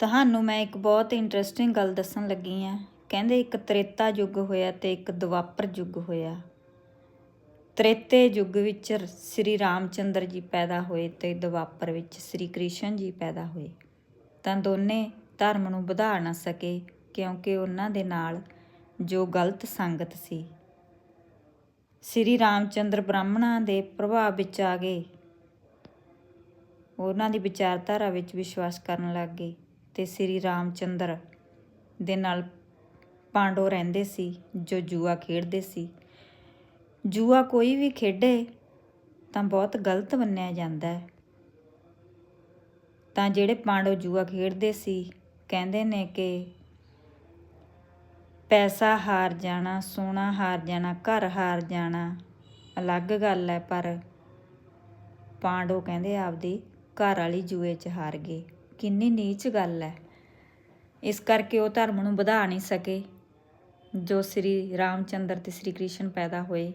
ਤੁਹਾਨੂੰ ਮੈਂ ਇੱਕ ਬਹੁਤ ਇੰਟਰਸਟਿੰਗ ਗੱਲ ਦੱਸਣ ਲੱਗੀ ਆ ਕਹਿੰਦੇ ਇੱਕ ਤ੍ਰੇਤਾ ਯੁੱਗ ਹੋਇਆ ਤੇ ਇੱਕ ਦੁਆਪਰ ਯੁੱਗ ਹੋਇਆ। ਤ੍ਰੇਤੇ ਯੁੱਗ ਵਿੱਚ ਸ੍ਰੀ ਰਾਮਚੰਦਰ ਜੀ ਪੈਦਾ ਹੋਏ ਤੇ ਦਵਾਪਰ ਵਿੱਚ ਸ੍ਰੀ ਕ੍ਰਿਸ਼ਨ ਜੀ ਪੈਦਾ ਹੋਏ। ਤਾਂ ਦੋਨੇ ਧਰਮ ਨੂੰ ਵਧਾ ਨਾ ਸਕੇ ਕਿਉਂਕਿ ਉਹਨਾਂ ਦੇ ਨਾਲ ਜੋ ਗਲਤ ਸੰਗਤ ਸੀ। ਸ੍ਰੀ ਰਾਮਚੰਦਰ ਬ੍ਰਾਹਮਣਾਂ ਦੇ ਪ੍ਰਭਾਵ ਵਿੱਚ ਆ ਗਏ। ਉਹਨਾਂ ਦੀ ਵਿਚਾਰਧਾਰਾ ਵਿੱਚ ਵਿਸ਼ਵਾਸ ਕਰਨ ਲੱਗ ਗਏ। ਤੇ ਸ੍ਰੀ ਰਾਮਚੰਦਰ ਦੇ ਨਾਲ ਪਾਂਡੋ ਰਹਿੰਦੇ ਸੀ, ਜੋ ਜੂਆ ਖੇਡਦੇ ਸੀ। ਜੂਆ ਕੋਈ ਵੀ ਖੇਡੇ ਤਾਂ ਬਹੁਤ ਗਲਤ ਮੰਨਿਆ ਜਾਂਦਾ ਹੈ। ਤਾਂ ਜਿਹੜੇ ਪਾਂਡੋ ਜੂਆ ਖੇਡਦੇ ਸੀ, ਕਹਿੰਦੇ ਨੇ ਕਿ ਪੈਸਾ ਹਾਰ ਜਾਣਾ, ਸੋਨਾ ਹਾਰ ਜਾਣਾ, ਘਰ ਹਾਰ ਜਾਣਾ, ਅਲੱਗ ਗੱਲ ਹੈ, ਪਰ ਪਾਂਡੋ ਕਹਿੰਦੇ ਆਪਦੀ ਘਰ ਵਾਲੀ ਜੂਏ 'ਚ ਹਾਰ ਗਏ। ਕਿੰਨੀ ਨੀਚ ਗੱਲ ਹੈ ਇਸ ਕਰਕੇ ਉਹ ਧਰਮ ਨੂੰ ਵਧਾ ਨਹੀਂ ਸਕੇ, ਜੋ ਸ੍ਰੀ ਰਾਮਚੰਦਰ ਤੇ ਸ੍ਰੀ ਕ੍ਰਿਸ਼ਨ ਪੈਦਾ ਹੋਏ।